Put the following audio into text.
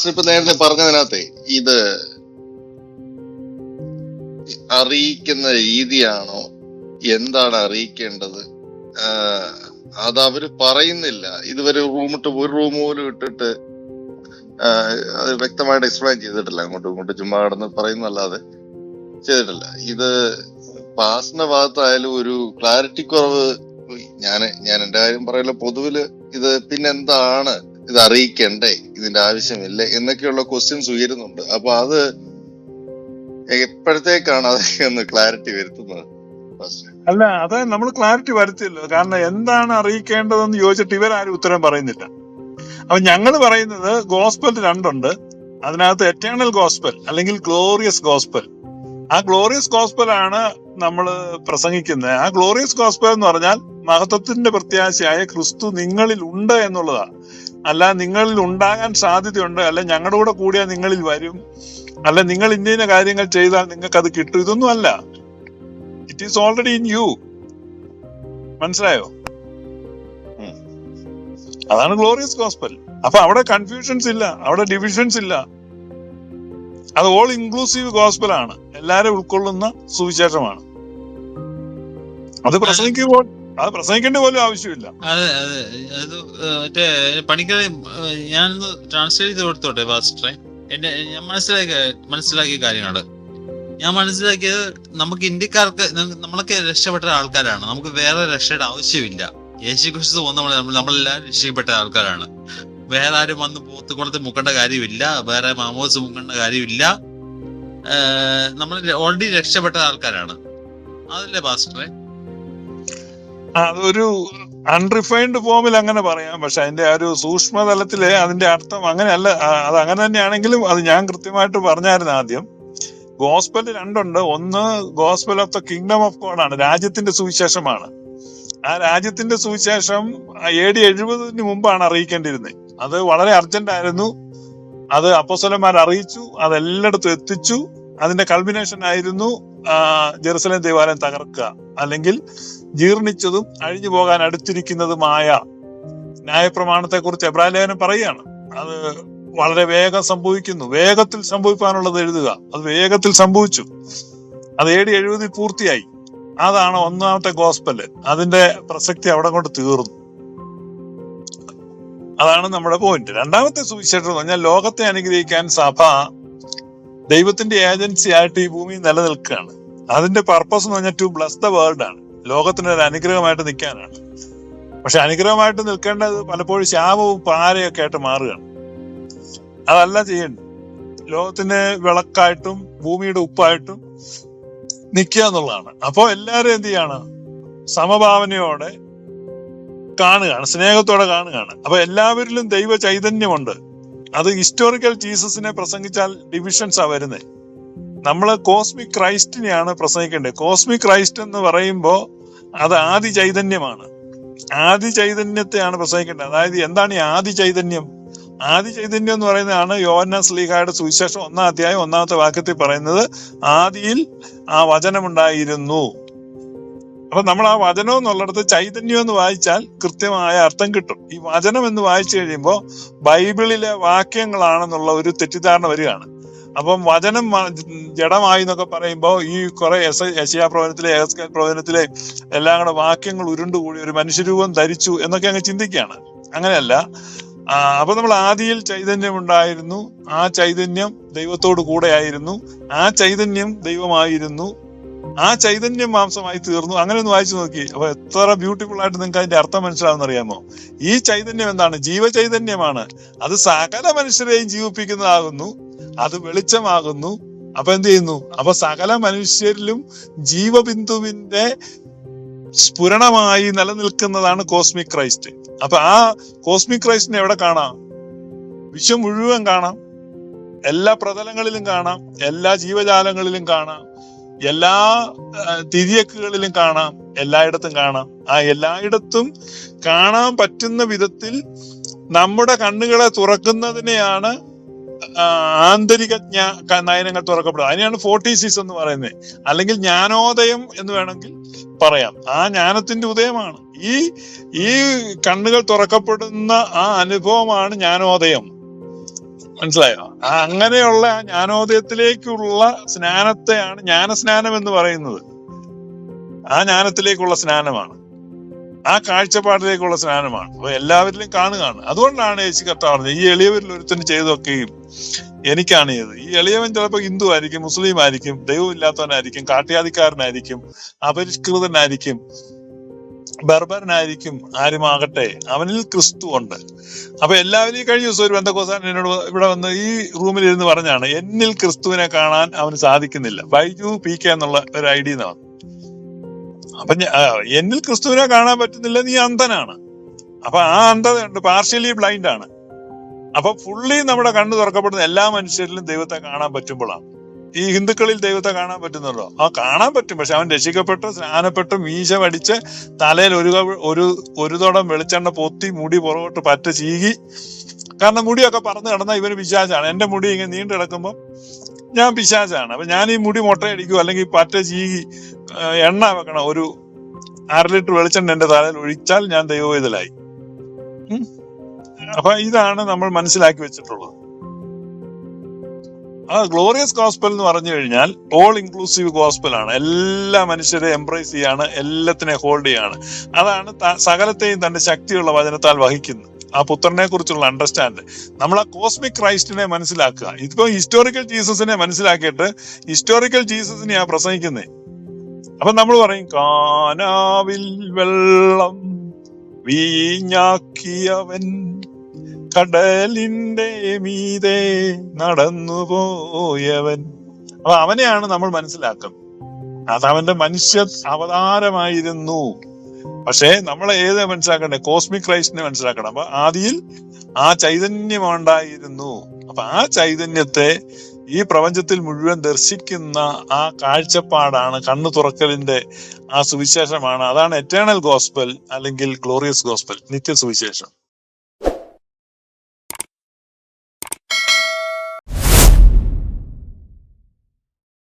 Pastor ഇപ്പൊ നേരത്തെ പറഞ്ഞതിനകത്തെ ഇത് അറിയിക്കുന്ന രീതിയാണോ? എന്താണ് അറിയിക്കേണ്ടത്? അത് അവർ പറയുന്നില്ല. ഇതുവരെ റൂമിട്ട് ഒരു റൂം പോലും ഇട്ടിട്ട് അത് വ്യക്തമായിട്ട് എക്സ്പ്ലെയിൻ ചെയ്തിട്ടില്ല. അങ്ങോട്ടും ഇങ്ങോട്ടും ചുമ്മാ കിടന്ന് പറയുന്നല്ലാതെ ചെയ്തിട്ടില്ല. ഇത് പാസിന്റെ ഭാഗത്തായാലും ഒരു ക്ലാരിറ്റി കുറവ് ഞാൻ ഞാൻ എന്റെ കാര്യം പറയല പൊതുവിൽ ഇത് പിന്നെന്താണ് ഇത് അറിയിക്കണ്ടേ? ഇതിന്റെ ആവശ്യമില്ല എന്നൊക്കെയുള്ള ക്വസ്റ്റ്യൻസ് ഉയരുന്നുണ്ട്. അപ്പൊ അത് എപ്പോഴത്തേക്കാണ് അതൊക്കെ ഒന്ന് ക്ലാരിറ്റി വരുത്തുന്നത്? അല്ല അത് നമ്മൾ ക്ലാരിറ്റി വരുത്തില്ലോ കാരണം എന്താണ് അറിയിക്കേണ്ടതെന്ന് ചോദിച്ചിട്ട് ഇവരാരും ഉത്തരം പറയുന്നില്ല. അപ്പൊ ഞങ്ങൾ പറയുന്നത് ഗോസ്പൽ രണ്ടുണ്ട്. അതിനകത്ത് എറ്റേണൽ ഗോസ്പൽ അല്ലെങ്കിൽ ഗ്ലോറിയസ് ഗോസ്പൽ ആ ഗ്ലോറിയസ് ഗോസ്പൽ ആണ് നമ്മൾ പ്രസംഗിക്കുന്നത്. ആ ഗ്ലോറിയസ് ഗോസ്പൽ എന്ന് പറഞ്ഞാൽ മഹത്വത്തിന്റെ പ്രത്യാശയായ ക്രിസ്തു നിങ്ങളിൽ ഉണ്ട് എന്നുള്ളതാണ്. അല്ല നിങ്ങളിൽ ഉണ്ടാകാൻ സാധ്യതയുണ്ട്. അല്ല ഞങ്ങളുടെ കൂടെ കൂടിയാൽ നിങ്ങളിൽ വരും. അല്ല നിങ്ങൾ ഇന്ന കാര്യങ്ങൾ ചെയ്താൽ നിങ്ങൾക്ക് അത് കിട്ടും. ഇതൊന്നും അല്ല. It is already in you മനസ്സിലായോ. അതാണ് ഗ്ലോറിയസ് ഗോസ്പൽ അപ്പൊ അവിടെ കൺഫ്യൂഷൻസ് ഇല്ല അവിടെ ഡിവിഷൻസ് ഇല്ല. അത് ഓൾ ഇൻക്ലൂസീവ് ഗോസ്പൽ ആണ്. എല്ലാരും ഉൾക്കൊള്ളുന്ന സുവിശേഷമാണ്. അത് പ്രസംഗിക്കുമ്പോൾ അത് പ്രസംഗിക്കേണ്ട പോലും ആവശ്യമില്ല. അതെ അതെ. അത് മറ്റേ പണിക്കർ ഞാനൊന്ന് ട്രാൻസ്ലേറ്റ് ചെയ്ത് കൊടുത്തോട്ടെ ഫാസ്റ്ററെ എന്റെ ഞാൻ മനസ്സിലാക്കിയ മനസ്സിലാക്കിയ കാര്യങ്ങൾ. ഞാൻ മനസ്സിലാക്കിയത് നമുക്ക് ഇന്ത്യക്കാർക്ക് നമ്മളൊക്കെ രക്ഷപ്പെട്ട ആൾക്കാരാണ്. നമുക്ക് വേറെ രക്ഷയുടെ ആവശ്യമില്ല. യേശു ക്രിസ്തു നമ്മൾ നമ്മളെല്ലാവരും രക്ഷപ്പെട്ട ആൾക്കാരാണ്. വേറെ ആരും വന്ന് പോത്ത് കൊടുത്ത് മുക്കേണ്ട കാര്യമില്ല. വേറെ മാമോസ് മുക്കേണ്ട കാര്യമില്ല. നമ്മൾ ഓൾറെഡി രക്ഷപ്പെട്ട ആൾക്കാരാണ്. അതല്ലേ പാസ്റ്ററെ അതൊരു അൺറിഫൈൻഡ് ഫോമിൽ അങ്ങനെ പറയാം. പക്ഷെ അതിന്റെ ആ ഒരു സൂക്ഷ്മ തലത്തിൽ അതിന്റെ അർത്ഥം അങ്ങനെയല്ല അത് അങ്ങനെ തന്നെയാണെങ്കിലും അത് ഞാൻ കൃത്യമായിട്ട് പറഞ്ഞായിരുന്നു ആദ്യം. ഗോസ്പൽ രണ്ടുണ്ട്. ഒന്ന് gospel of the kingdom of God ആണ്. രാജ്യത്തിന്റെ സുവിശേഷമാണ്. ആ രാജ്യത്തിന്റെ സുവിശേഷം എ ഡി എഴുപതിന് മുമ്പാണ് അറിയിക്കേണ്ടിയിരുന്നത്. അത് വളരെ അർജന്റ് ആയിരുന്നു. അത് അപ്പോസ്തലന്മാർ അറിയിച്ചു. അതെല്ലായിടത്തും എത്തിച്ചു. അതിന്റെ കൾബിനേഷൻ ആയിരുന്നു ജെറുസലേം ദേവാലയം തകർക്കുക. അല്ലെങ്കിൽ ജീർണിച്ചതും അഴിഞ്ഞു പോകാൻ അടുത്തിരിക്കുന്നതുമായ ന്യായപ്രമാണത്തെ കുറിച്ച് ലേഖനം പറയുകയാണ്. അത് വളരെ വേഗം സംഭവിക്കുന്നു. വേഗത്തിൽ സംഭവിക്കാനുള്ളത് എഴുതുക. അത് വേഗത്തിൽ സംഭവിച്ചു. അത് ഏടി ഡി എഴുപതിൽ പൂർത്തിയായി. അതാണ് ഒന്നാമത്തെ ഗോസ്പൽ. അതിന്റെ പ്രസക്തി അവിടെ കൊണ്ട് തീർന്നു. അതാണ് നമ്മുടെ പോയിന്റ് രണ്ടാമത്തെ സുവിശേഷം എന്ന് പറഞ്ഞാൽ ലോകത്തെ അനുഗ്രഹിക്കാൻ സഭ ദൈവത്തിന്റെ ഏജൻസി ആയിട്ട് ഈ ഭൂമി നിലനിൽക്കുകയാണ്. അതിന്റെ പർപ്പസ് എന്ന് പറഞ്ഞാൽ ടു ബ്ലസ് ദ വേൾഡ് ആണ്. ലോകത്തിന് ഒരു അനുഗ്രഹമായിട്ട് നിൽക്കാനാണ്. പക്ഷെ അനുഗ്രഹമായിട്ട് നിൽക്കേണ്ടത് പലപ്പോഴും ശാപവും പാരയൊക്കെ ആയിട്ട് മാറുകയാണ്. അതല്ല ചെയ്യേണ്ടത്. ലോകത്തിന് വിളക്കായിട്ടും ഭൂമിയുടെ ഉപ്പായിട്ടും നിൽക്കുക എന്നുള്ളതാണ്. അപ്പോ എല്ലാരും എന്ത് ചെയ്യാണ്? സമഭാവനയോടെ കാണുകയാണ് സ്നേഹത്തോടെ കാണുകയാണ്. അപ്പൊ എല്ലാവരിലും ദൈവ ചൈതന്യമുണ്ട് അത് ഹിസ്റ്റോറിക്കൽ ജീസസിനെ പ്രസംഗിച്ചാൽ ഡിവിഷൻസാ വരുന്നത് നമ്മൾ കോസ്മിക് ക്രൈസ്റ്റിനെയാണ് പ്രസംഗിക്കേണ്ടത്. കോസ്മിക് ക്രൈസ്റ്റ് എന്ന് പറയുമ്പോൾ അത് ആദി ചൈതന്യമാണ് ആദി ചൈതന്യത്തെയാണ് പ്രസംഗിക്കേണ്ടത്. അതായത് എന്താണ് ഈ ആദി ചൈതന്യം ആദി ചൈതന്യം എന്ന് പറയുന്നതാണ് യോഹന്ന സ്ലീഹായുടെ സുവിശേഷം ഒന്നാം അധ്യായം ഒന്നാമത്തെ വാക്യത്തിൽ പറയുന്നത് ആദിയിൽ ആ വചനമുണ്ടായിരുന്നു. അപ്പൊ നമ്മൾ ആ വചനം എന്നുള്ളിടത്ത് ചൈതന്യം എന്ന് വായിച്ചാൽ കൃത്യമായ അർത്ഥം കിട്ടും. ഈ വചനം എന്ന് വായിച്ചു കഴിയുമ്പോൾ ബൈബിളിലെ വാക്യങ്ങളാണെന്നുള്ള ഒരു തെറ്റിദ്ധാരണ വരികയാണ്. അപ്പം വചനം ജഡമായി എന്നൊക്കെ പറയുമ്പോൾ ഈ കുറെ എസ് യശയാ പ്രവചനത്തിലെ പ്രവചനത്തിലെ എല്ലാം കൂടെ വാക്യങ്ങൾ ഉരുണ്ടുകൂടി ഒരു മനുഷ്യരൂപം ധരിച്ചു എന്നൊക്കെ അങ്ങ് ചിന്തിക്കുകയാണ്. അങ്ങനെയല്ല. അപ്പൊ നമ്മൾ ആദിയിൽ ചൈതന്യം ഉണ്ടായിരുന്നു. ആ ചൈതന്യം ദൈവത്തോട് കൂടെയായിരുന്നു. ആ ചൈതന്യം ദൈവമായിരുന്നു. ആ ചൈതന്യം മാംസമായി തീർന്നു. അങ്ങനെ ഒന്ന് വായിച്ചു നോക്കി. അപ്പൊ എത്ര ബ്യൂട്ടിഫുൾ ആയിട്ട് നിങ്ങൾക്ക് അതിന്റെ അർത്ഥം മനസ്സിലാവുന്ന അറിയാമോ? ഈ ചൈതന്യം എന്താണ്? ജീവചൈതന്യമാണ്. അത് സകല മനുഷ്യരെയും ജീവിപ്പിക്കുന്നതാകുന്നു. അത് വെളിച്ചമാകുന്നു. അപ്പൊ എന്ത് ചെയ്യുന്നു? അപ്പൊ സകല മനുഷ്യരിലും ജീവബിന്ദുവിന്റെ സ്ഫുരണമായി നിലനിൽക്കുന്നതാണ് കോസ്മിക് ക്രൈസ്റ്റ്. അപ്പൊ ആ കോസ്മിക് ക്രൈസ്റ്റിനെ എവിടെ കാണാം? വിശ്വം മുഴുവൻ കാണാം. എല്ലാ പ്രതലങ്ങളിലും കാണാം. എല്ലാ ജീവജാലങ്ങളിലും കാണാം. എല്ലാ തിരിയക്കുകളിലും കാണാം. എല്ലായിടത്തും കാണാം. ആ എല്ലായിടത്തും കാണാൻ പറ്റുന്ന വിധത്തിൽ നമ്മുടെ കണ്ണുകളെ തുറക്കുന്നതിനെയാണ് ആന്തരിക നയനങ്ങൾ തുറക്കപ്പെടുക അതിനെയാണ് ഫോർട്ടീസിസ് എന്ന് പറയുന്നത്. അല്ലെങ്കിൽ ജ്ഞാനോദയം എന്ന് വേണമെങ്കിൽ പറയാം. ആ ജ്ഞാനത്തിന്റെ ഉദയമാണ്. ഈ ഈ കണ്ണുകൾ തുറക്കപ്പെടുന്ന ആ അനുഭവമാണ് ജ്ഞാനോദയം. മനസ്സിലായോ? അങ്ങനെയുള്ള ആ ജ്ഞാനോദയത്തിലേക്കുള്ള സ്നാനത്തെയാണ് ജ്ഞാനസ്നാനം എന്ന് പറയുന്നത്. ആ ജ്ഞാനത്തിലേക്കുള്ള സ്നാനമാണ്. ആ കാഴ്ചപ്പാടിലേക്കുള്ള സ്നാനമാണ്. അപ്പൊ എല്ലാവരിലും കാണുകയാണ്. അതുകൊണ്ടാണ് യേശു കർത്താവ് പറഞ്ഞത് ഈ എളിയവരിൽ ഒരുത്തന് ചെയ്തൊക്കെയും എനിക്കാണ് ചെയ്തത്. ഈ എളിയവൻ ചിലപ്പോൾ ഹിന്ദു ആയിരിക്കും മുസ്ലിം ആയിരിക്കും ദൈവമില്ലാത്തവനായിരിക്കും കാട്ടിയാതിക്കാരനായിരിക്കും അപരിഷ്കൃതനായിരിക്കും ബർബരനായിരിക്കും ആരുമാകട്ടെ. അവനിൽ ക്രിസ്തു ഉണ്ട്. അപ്പൊ എല്ലാവരും കഴിഞ്ഞ ദിവസം ഒരു ബന്ധക്കോസാൻ എന്നോട് ഇവിടെ വന്ന് ഈ റൂമിൽ ഇരുന്ന് പറഞ്ഞാണ് എന്നിൽ ക്രിസ്തുവിനെ കാണാൻ അവന് സാധിക്കുന്നില്ല. ബൈജു പി കെ എന്നുള്ള ഒരു ഐ ഡി അപ്പൊ എന്നിൽ ക്രിസ്തുവിനെ കാണാൻ പറ്റുന്നില്ല നീ അന്ധനാണ്. അപ്പൊ ആ അന്ധതയുണ്ട് പാർഷ്യലി ബ്ലൈൻഡ് ആണ്. അപ്പൊ ഫുള്ളി നമ്മുടെ കണ്ണ് തുറക്കപ്പെടുന്ന എല്ലാ മനുഷ്യരിലും ദൈവത്തെ കാണാൻ പറ്റുമ്പോഴാണ്. ഈ ഹിന്ദുക്കളിൽ ദൈവത്തെ കാണാൻ പറ്റുന്നുണ്ടോ? ആ കാണാൻ പറ്റും. പക്ഷെ അവൻ രക്ഷിക്കപ്പെട്ട് സ്നാനപ്പെട്ട് മീശ വടിച്ച് തലയിൽ ഒരു ഒരു ഒരു തോടം വെളിച്ചെണ്ണ പൊത്തി മുടി പുറകോട്ട് പറ്റ ചീകി. കാരണം മുടിയൊക്കെ പറന്ന് കിടന്ന ഇവന് വിശ്വാസമാണ്. എന്റെ മുടി ഇങ്ങനെ നീണ്ടു കിടക്കുമ്പോൾ ഞാൻ പിശാചാണ്. അപ്പൊ ഞാൻ ഈ മുടി മുട്ടയടിക്കും അല്ലെങ്കിൽ പറ്റ ചീകി എണ്ണ വെക്കണം ഒരു അര ലിറ്റർ വെളിച്ചെണ്ണ എന്റെ തലയിൽ ഒഴിച്ചാൽ ഞാൻ ദൈവവേദലായി. അപ്പൊ ഇതാണ് നമ്മൾ മനസ്സിലാക്കി വെച്ചിട്ടുള്ളത്. ആ ഗ്ലോറിയസ് ഗോസ്പൽ എന്ന് പറഞ്ഞു കഴിഞ്ഞാൽ ഓൾ ഇൻക്ലൂസീവ് ഗോസ്പൽ ആണ്. എല്ലാ മനുഷ്യരെ എംബ്രേസ് ചെയ്യാണ് എല്ലാത്തിനെ ഹോൾഡ് ചെയ്യാണ്. അതാണ് സകലത്തെയും തന്റെ ശക്തിയുള്ള വചനത്താൽ വഹിക്കുന്നത്. ആ പുത്രനെ കുറിച്ചുള്ള അണ്ടർസ്റ്റാൻഡ് നമ്മൾ ആ കോസ്മിക് ക്രൈസ്റ്റിനെ മനസ്സിലാക്കുക. ഇതിപ്പോ ഹിസ്റ്റോറിക്കൽ ജീസസിനെ മനസ്സിലാക്കിയിട്ട് ഹിസ്റ്റോറിക്കൽ ജീസസിനെയാ പ്രസംഗിക്കുന്നത് അപ്പൊ നമ്മൾ പറയും കാനാവിൽ വെള്ളം വീഞ്ഞാക്കിയവൻ കടലിന്റെ മീതെ നടന്നുപോയവൻ. അപ്പൊ അവനെയാണ് നമ്മൾ മനസ്സിലാക്കുന്നത്. അത് അവന്റെ മനുഷ്യ അവതാരമായിരുന്നു. പക്ഷേ നമ്മൾ ഏത് മനസ്സിലാക്കണ്ടേ? കോസ്മിക് ക്രൈസ്റ്റിനെ മനസ്സിലാക്കണം. അപ്പൊ ആദിയിൽ ആ ചൈതന്യം ഉണ്ടായിരുന്നു. അപ്പൊ ആ ചൈതന്യത്തെ ഈ പ്രപഞ്ചത്തിൽ മുഴുവൻ ദർശിക്കുന്ന ആ കാഴ്ചപ്പാടാണ് കണ്ണു തുറക്കലിന്റെ ആ സുവിശേഷമാണ്. അതാണ് എറ്റേണൽ ഗോസ്പൽ അല്ലെങ്കിൽ ഗ്ലോറിയസ് ഗോസ്പൽ നിത്യ സുവിശേഷം